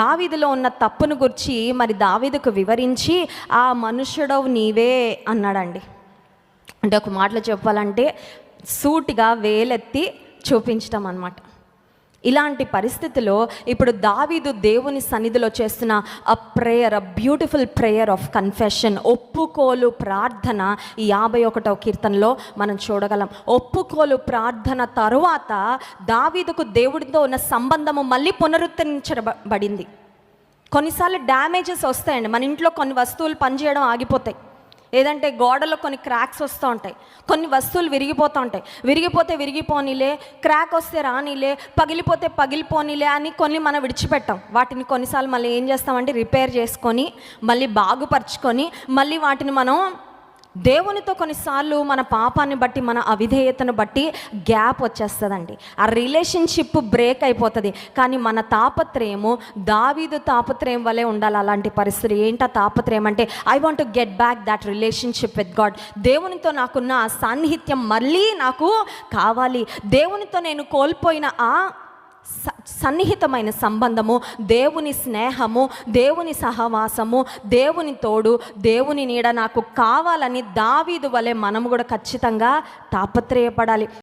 దావీదులో ఉన్న తప్పును గురించి మరి దావీదుకు వివరించి ఆ మనుషుడవు నీవే అన్నాడండి. అంటే ఒక మాటలో చెప్పాలంటే సూటిగా వేలెత్తి చూపించటం అన్నమాట. ఇలాంటి పరిస్థితిలో ఇప్పుడు దావీదు దేవుని సన్నిధిలో చేస్తున్న అ prayer uh beautiful prayer of confession ఒప్పుకోలు ప్రార్థన ఈ యాభై ఒకటవ కీర్తనలో మనం చూడగలం. ఒప్పుకోలు ప్రార్థన తరువాత దావీదుకు దేవుడితో ఉన్న సంబంధము మళ్ళీ పునరుద్ధరించబడింది. కొన్నిసార్లు డ్యామేజెస్ వస్తాయండి. మన ఇంట్లో కొన్ని వస్తువులు పనిచేయడం ఆగిపోతాయి. ఏదంటే గోడలో కొన్ని క్రాక్స్ వస్తూ ఉంటాయి. కొన్ని వస్తువులు విరిగిపోతూ ఉంటాయి. విరిగిపోతే విరిగిపోనీలే క్రాక్ వస్తే రానీలే పగిలిపోతే పగిలిపోనీలే అని కొన్ని మనం విడిచిపెట్టాం. వాటిని కొన్నిసార్లు మళ్ళీ ఏం చేస్తామంటే రిపేర్ చేసుకొని మళ్ళీ బాగుపరుచుకొని మళ్ళీ వాటిని మనం దేవునితో కొన్నిసార్లు మన పాపాన్ని బట్టి మన అవిధేయతను బట్టి గ్యాప్ వచ్చేస్తుందండి. ఆ రిలేషన్షిప్ బ్రేక్ అయిపోతుంది. కానీ మన తాపత్రయము దావీదు తాపత్రయం వలె ఉండాలి అలాంటి పరిస్థితి. ఏంటా తాపత్రయం అంటే I want to get back that relationship with God దేవునితో నాకున్న ఆ సాన్నిహిత్యం మళ్ళీ నాకు కావాలి. దేవునితో నేను కోల్పోయిన ఆ స- సన్నిహితమైన సంబంధము దేవుని స్నేహము దేవుని సహవాసము దేవుని తోడు దేవుని నీడ నాకు కావాలని దావీదు వలె మనము కూడా ఖచ్చితంగా తాపత్రయపడాలి.